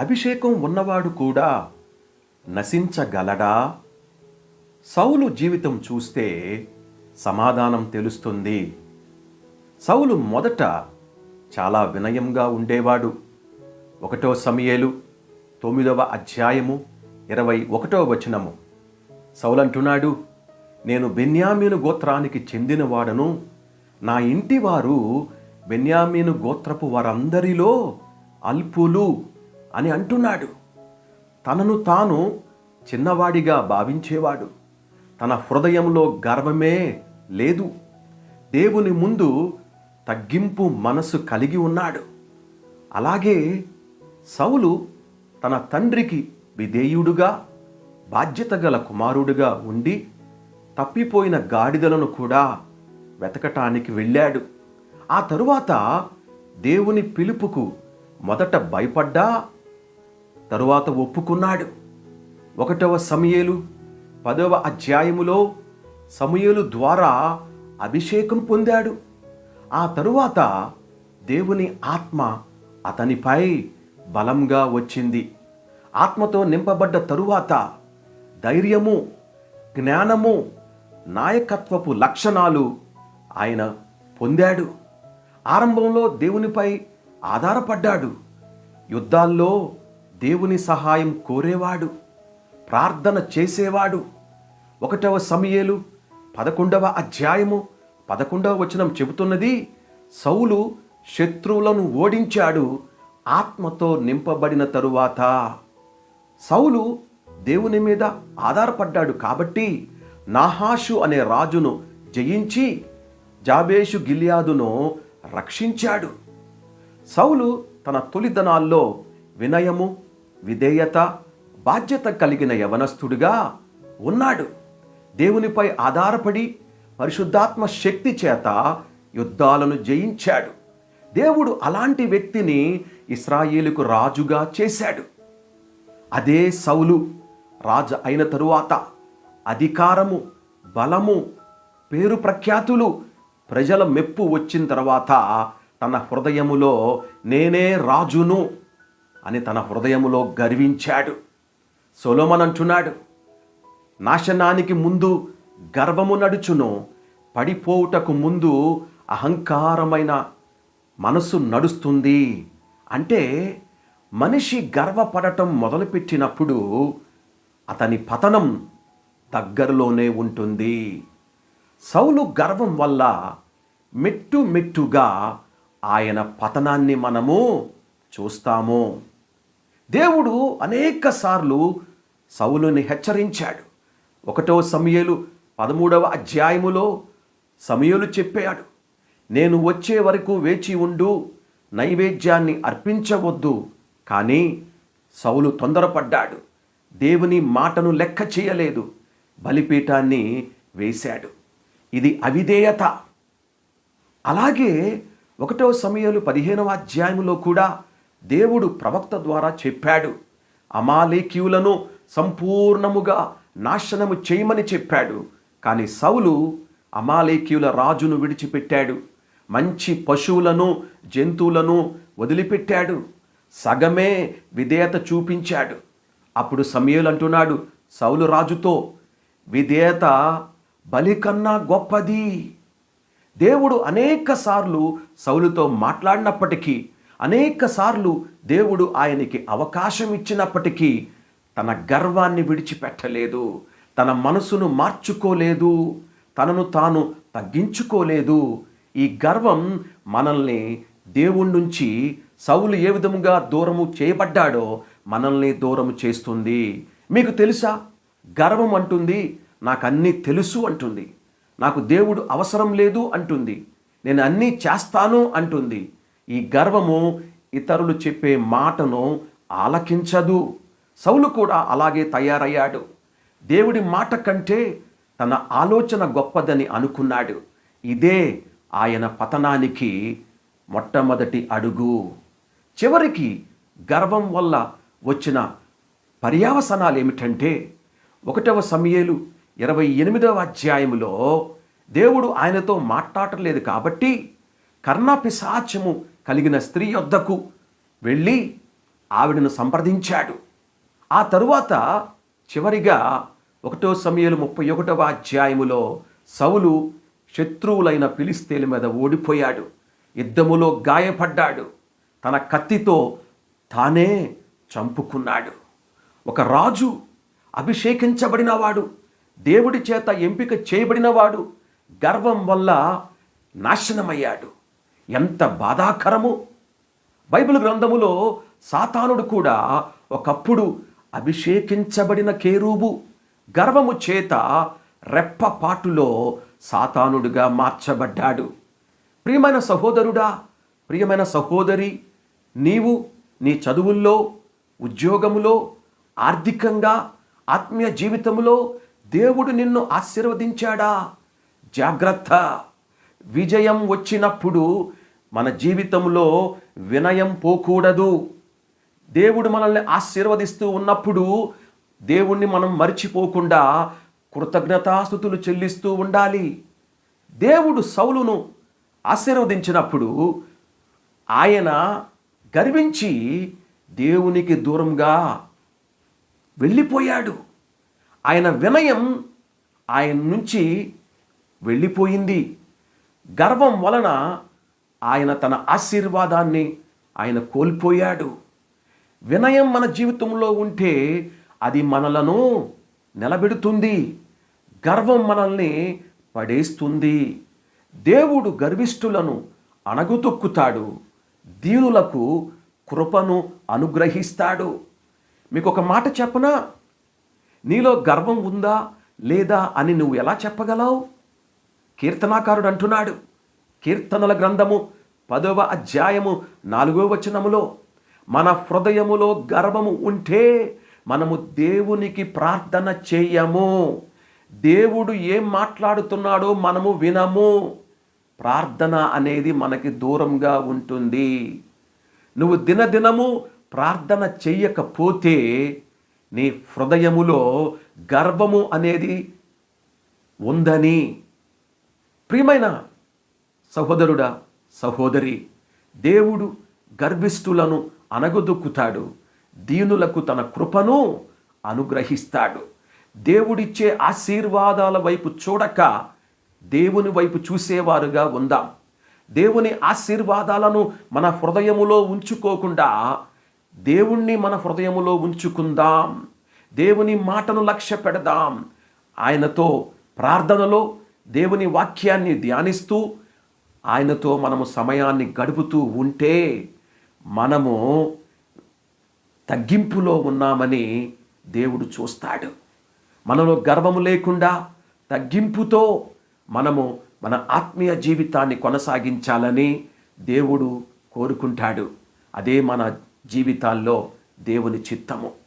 అభిషేకం ఉన్నవాడు కూడా నశించగలడా? సౌలు జీవితం చూస్తే సమాధానం తెలుస్తుంది. సౌలు మొదట చాలా వినయంగా ఉండేవాడు. ఒకటో సమయలు తొమ్మిదవ అధ్యాయము ఇరవై ఒకటో వచనము. సౌలంటున్నాడు నేను బెన్యామీను గోత్రానికి చెందినవాడను. నా ఇంటి వారు బెన్యామీను గోత్రపు వారందరిలో అల్పులు. అని అంటున్నాడు. తనను తాను చిన్నవాడిగా భావించేవాడు. తన హృదయంలో గర్వమే లేదు. దేవుని ముందు తగ్గింపు మనసు కలిగి ఉన్నాడు. అలాగే సౌలు తన తండ్రికి విధేయుడుగా బాధ్యత గల కుమారుడుగా ఉండి తప్పిపోయిన గాడిదలను కూడా వెతకటానికి వెళ్ళాడు. ఆ తరువాత దేవుని పిలుపుకు మొదట భయపడ్డా తరువాత ఒప్పుకున్నాడు. ఒకటవ సమయలు పదవ అధ్యాయములో సమయలు ద్వారా అభిషేకం పొందాడు. ఆ తరువాత దేవుని ఆత్మ అతనిపై బలంగా వచ్చింది. ఆత్మతో నింపబడ్డ తరువాత ధైర్యము జ్ఞానము నాయకత్వపు లక్షణాలు ఆయన పొందాడు. ఆరంభంలో దేవునిపై ఆధారపడ్డాడు. యుద్ధాల్లో దేవుని సహాయం కోరేవాడు ప్రార్థన చేసేవాడు. ఒకటవ సమయలు పదకొండవ అధ్యాయము పదకొండవ వచనం చెబుతున్నది సౌలు శత్రువులను ఓడించాడు ఆత్మతో నింపబడిన తరువాత. సౌలు దేవుని మీద ఆధారపడ్డాడు కాబట్టి నాహాషు అనే రాజును జయించి జాబేషు గిలియాదును రక్షించాడు. సౌలు తన తొలిదనాల్లో వినయము విధేయత బాధ్యత కలిగిన యవనస్థుడిగా ఉన్నాడు. దేవునిపై ఆధారపడి పరిశుద్ధాత్మ శక్తి చేత యుద్ధాలను జయించాడు. దేవుడు అలాంటి వ్యక్తిని ఇస్రాయేలుకు రాజుగా చేశాడు. అదే సౌలు రాజు అయిన తరువాత అధికారము బలము పేరు ప్రఖ్యాతులు ప్రజల మెప్పు వచ్చిన తర్వాత తన హృదయములో నేనే రాజును అని తన హృదయములో గర్వించాడు. సొలోమన్ అంటున్నాడు నాశనానికి ముందు గర్వము నడుచును పడిపోవుటకు ముందు అహంకారమైన మనసు నడుస్తుంది. అంటే మనిషి గర్వపడటం మొదలుపెట్టినప్పుడు అతని పతనం దగ్గరలోనే ఉంటుంది. సౌలు గర్వం వల్ల మెట్టు మెట్టుగా ఆయన పతనాన్ని మనము చూస్తాము. దేవుడు అనేక సార్లు సౌలుని హెచ్చరించాడు. ఒకటో సమయలు పదమూడవ అధ్యాయములో సమయలు చెప్పాడు నేను వచ్చే వరకు వేచి ఉండు నైవేద్యాన్ని అర్పించవద్దు. కానీ సౌలు తొందరపడ్డాడు. దేవుని మాటను లెక్క చేయలేదు బలిపీఠాన్ని వేశాడు. ఇది అవిధేయత. అలాగే ఒకటో సమయాలు పదిహేనవ అధ్యాయములో కూడా దేవుడు ప్రవక్త ద్వారా చెప్పాడు. అమాలేకీయులను సంపూర్ణముగా నాశనము చేయమని చెప్పాడు. కానీ సౌలు అమాలేకీయుల రాజును విడిచిపెట్టాడు. మంచి పశువులను జంతువులను వదిలిపెట్టాడు. సగమే విధేయత చూపించాడు. అప్పుడు సమయలు అంటున్నాడు సౌలు రాజుతో విధేయత బలి కన్నా గొప్పది. దేవుడు అనేక సార్లు సౌలుతో మాట్లాడినప్పటికీ అనేక సార్లు దేవుడు ఆయనకి అవకాశం ఇచ్చినప్పటికీ తన గర్వాన్ని విడిచిపెట్టలేదు తన మనసును మార్చుకోలేదు తనను తాను తగ్గించుకోలేదు. ఈ గర్వం మనల్ని దేవుడి నుంచి సౌలు ఏ విధముగా దూరము చేయబడ్డాడో మనల్ని దూరము చేస్తుంది. మీకు తెలుసా? గర్వం అంటుంది నాకు అన్నీ తెలుసు అంటుంది నాకు దేవుడు అవసరం లేదు అంటుంది నేను అన్నీ చేస్తాను అంటుంది. ఈ గర్వము ఇతరులు చెప్పే మాటను ఆలకించదు. సౌలు కూడా అలాగే తయారయ్యాడు. దేవుడి మాట కంటే తన ఆలోచన గొప్పదని అనుకున్నాడు. ఇదే ఆయన పతనానికి మొట్టమొదటి అడుగు. చివరికి గర్వం వల్ల వచ్చిన పర్యావసనాలు ఏమిటంటే ఒకటవ సమయేలు ఇరవై ఎనిమిదవ అధ్యాయములో దేవుడు ఆయనతో మాట్లాడలేదు కాబట్టి కర్ణపిశాచము కలిగిన స్త్రీ యొద్దకు వెళ్ళి ఆవిడను సంప్రదించాడు. ఆ తరువాత చివరిగా ఒకటో సమయంలో ముప్పై ఒకటవ అధ్యాయములో సౌలు శత్రువులైన పిలిస్తేల మీద ఓడిపోయాడు. యుద్ధములో గాయపడ్డాడు. తన కత్తితో తానే చంపుకున్నాడు. ఒక రాజు అభిషేకించబడినవాడు దేవుడి చేత ఎంపిక చేయబడినవాడు గర్వం వల్ల నాశనమయ్యాడు. ఎంత బాధాకరము. బైబిల్ గ్రంథములో సాతానుడు కూడా ఒకప్పుడు అభిషేకించబడిన కేరూబు గర్వము చేత రెప్పపాటులో సాతానుడిగా మార్చబడ్డాడు. ప్రియమైన సహోదరుడా ప్రియమైన సహోదరి నీవు నీ చదువుల్లో ఉద్యోగములో ఆర్థికంగా ఆత్మీయ జీవితంలో దేవుడు నిన్ను ఆశీర్వదించాడా? జాగ్రత్త. విజయం వచ్చినప్పుడు మన జీవితంలో వినయం పోకూడదు. దేవుడు మనల్ని ఆశీర్వదిస్తూ ఉన్నప్పుడు దేవుణ్ణి మనం మర్చిపోకుండా కృతజ్ఞతాస్థుతులు చెల్లిస్తూ ఉండాలి. దేవుడు సౌలును ఆశీర్వదించినప్పుడు ఆయన గర్వించి దేవునికి దూరంగా వెళ్ళిపోయాడు. ఆయన వినయం ఆయన నుంచి వెళ్ళిపోయింది. గర్వం వలన ఆయన తన ఆశీర్వాదాన్ని ఆయన కోల్పోయాడు. వినయం మన జీవితంలో ఉంటే అది మనలను నిలబెడుతుంది. గర్వం మనల్ని పడేస్తుంది. దేవుడు గర్విష్ఠులను అణగుతొక్కుతాడు. దీనులకు కృపను అనుగ్రహిస్తాడు. మీకు ఒక మాట చెప్పనా? నీలో గర్వం ఉందా లేదా అని నువ్వు ఎలా చెప్పగలవు? కీర్తనాకారుడు అంటున్నాడు కీర్తనల గ్రంథము పదవ అధ్యాయము నాలుగవ వచనములో మన హృదయములో గర్వము ఉంటే మనము దేవునికి ప్రార్థన చేయము. దేవుడు ఏం మాట్లాడుతున్నాడో మనము వినము. ప్రార్థన అనేది మనకి దూరంగా ఉంటుంది. నువ్వు దినదినము ప్రార్థన చెయ్యకపోతే నీ హృదయములో గర్వము అనేది ఉందని ప్రియమైన సహోదరుడా సహోదరి దేవుడు గర్భిష్ఠులను అనగదొక్కుతాడు. దీనులకు తన కృపను అనుగ్రహిస్తాడు. దేవుడిచ్చే ఆశీర్వాదాల వైపు చూడక దేవుని వైపు చూసేవారుగా ఉందాం. దేవుని ఆశీర్వాదాలను మన హృదయములో ఉంచుకోకుండా దేవుణ్ణి మన హృదయములో ఉంచుకుందాం. దేవుని మాటను లక్ష్య పెడదాం ఆయనతో ప్రార్థనలో దేవుని వాక్యాన్ని ధ్యానిస్తూ ఆయనతో మనము సమయాన్ని గడుపుతూ ఉంటే మనము తగ్గింపులో ఉన్నామని దేవుడు చూస్తాడు. మనలో గర్వము లేకుండా తగ్గింపుతో మనము మన ఆత్మీయ జీవితాన్ని కొనసాగించాలని దేవుడు కోరుకుంటాడు. అదే మన జీవితాల్లో దేవుని చిత్తము.